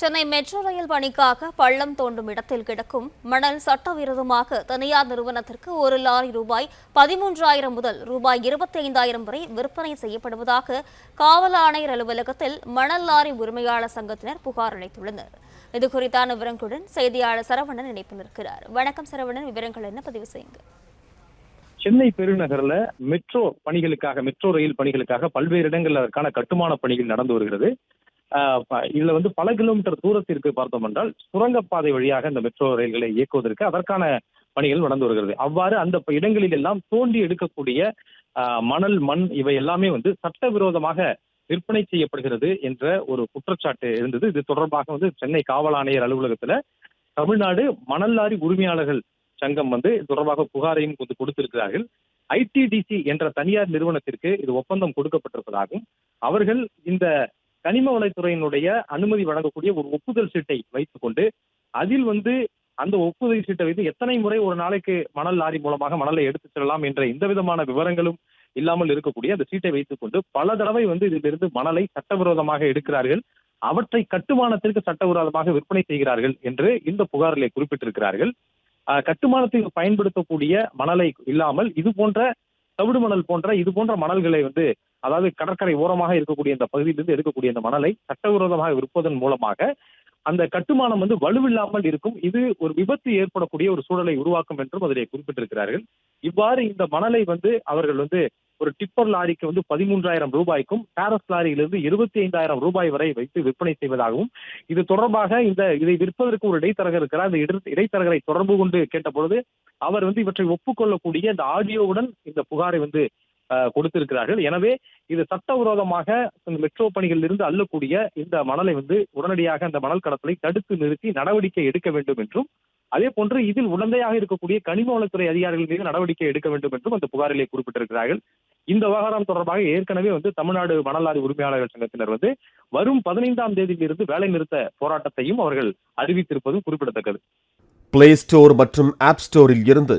Chennai metro rail பணிக்காக பள்ளம் தோண்டும் இடத்தில் கிடக்கும் மணல் சட்டவிரோதமாக தனியார் நிறுவனத்திற்கு ஒரு லாரி ரூபாய் பதிமூன்றாயிரம் முதல் ரூபாய் இருபத்தைந்தாயிரம் வரை விற்பனை செய்யப்படுவதாக காவல் ஆணையர் அலுவலகத்தில் மணல் லாரி உரிமையாளர் சங்கத்தினர் புகார் அளித்துள்ளனர். இது குறித்தான விவரங்களுடன் செய்தியாளர் சரவணன் இணைப்பில் இருக்கிறார். வணக்கம் சரவணன். விவரங்கள் என்ன? பதிவு செய்யுங்க சென்னை பெருநகர்ல மெட்ரோ பணிகளுக்காக மெட்ரோ ரயில் பணிகளுக்காக பல்வேறு இடங்களில் அதற்கான கட்டுமான பணிகள் நடந்து வருகிறது. இதுல வந்து பல கிலோமீட்டர் தூரத்திற்கு பார்த்தோம் என்றால் சுரங்கப்பாதை வழியாக இந்த மெட்ரோ ரயில்களை இயக்குவதற்கு அதற்கான பணிகள் நடந்து வருகிறது. அவ்வாறு அந்த இடங்களில் எல்லாம் தோண்டி எடுக்கக்கூடிய மணல் மண் இவை எல்லாமே வந்து சட்டவிரோதமாக விற்பனை செய்யப்படுகிறது என்ற ஒரு குற்றச்சாட்டு இருந்தது. இது தொடர்பாக வந்து சென்னை காவல் ஆணையர் அலுவலகத்துல தமிழ்நாடு மணல் லாரி உரிமையாளர்கள் சங்கம் வந்து தொடர்பாக புகாரையும் கொண்டு கொடுத்திருக்கிறார்கள். ஐடிடிசி என்ற தனியார் நிறுவனத்திற்கு இது ஒப்பந்தம் கொடுக்கப்பட்டிருப்பதாகவும் அவர்கள் இந்த கனிம வளத்துறையினுடைய அனுமதி வழங்கக்கூடிய ஒரு ஒப்புதல் சீட்டை வைத்துக்கொண்டு அதில் வந்து அந்த ஒப்புதல் சீட்டை வைத்து எத்தனை முறை ஒரு நாளைக்கு மணல் லாரி மூலமாக மணலை எடுத்துச் செல்லலாம் என்ற எந்த விதமான விவரங்களும் இல்லாமல் இருக்கக்கூடிய அந்த சீட்டை வைத்துக்கொண்டு பல தடவை வந்து இதிலிருந்து மணலை சட்டவிரோதமாக எடுக்கிறார்கள். அவற்றை கட்டுமானத்திற்கு சட்டவிரோதமாக விற்பனை செய்கிறார்கள் என்று இந்த புகாரிலே குறிப்பிட்டிருக்கிறார்கள். ஆஹ் கட்டுமானத்துக்கு பயன்படுத்தக்கூடிய மணலை இல்லாமல் இது போன்ற தவிடு மணல் போன்ற இது போன்ற மணல்களை வந்து அதாவது கடற்கரை ஓரமாக இருக்கக்கூடிய இந்த பகுதியிலிருந்து எடுக்கக்கூடிய இந்த மணலை சட்டவிரோதமாக விற்பதன் மூலமாக அந்த கட்டுமானம் வந்து வலுவில்லாமல் இருக்கும். இது ஒரு விபத்து ஏற்படக்கூடிய ஒரு சூழலை உருவாக்கும் என்றும் அதிலே குறிப்பிட்டிருக்கிறார்கள். இவ்வாறு இந்த மணலை வந்து அவர்கள் வந்து ஒரு டிப்பர் லாரிக்கு வந்து பதிமூன்றாயிரம் ரூபாய்க்கும் டாரஸ் லாரியிலிருந்து இருபத்தி ஐந்தாயிரம் ரூபாய் வரை வைத்து விற்பனை செய்வதாகவும் இது தொடர்பாக இந்த இதை விற்பதற்கு ஒரு இடைத்தரகர் இருக்கிறார். அந்த இடைத்தரகரை தொடர்பு கொண்டு கேட்டபொழுது அவர் வந்து இவற்றை ஒப்புக்கொள்ளக்கூடிய இந்த ஆடியோவுடன் இந்த புகாரை வந்து கொடுத்திருக்கிறார்கள். எனவே இது சட்டவிரோதமாக இந்த மெட்ரோ பணிகளில் இருந்து அள்ளக்கூடிய இந்த மணலை வந்து உடனடியாக அந்த மணல் கடத்தலை தடுத்து நிறுத்தி நடவடிக்கை எடுக்க வேண்டும் என்றும் அதே போன்று இதில் உடந்தையாக இருக்கக்கூடிய கனிம வளத்துறை அதிகாரிகள் மீது நடவடிக்கை எடுக்க வேண்டும் என்றும் அந்த புகாரிலே குறிப்பிட்டிருக்கிறார்கள். இந்த விவகாரம் தொடர்பாக ஏற்கனவே வந்து தமிழ்நாடு மணலாரி உரிமையாளர்கள் சங்கத்தினர் வந்து வரும் பதினைந்தாம் தேதியிலிருந்து வேலை நிறுத்த போராட்டத்தையும் அவர்கள் அறிவித்திருப்பதும் குறிப்பிடத்தக்கது. பிளே ஸ்டோர் மற்றும் ஆப் ஸ்டோரில் இருந்து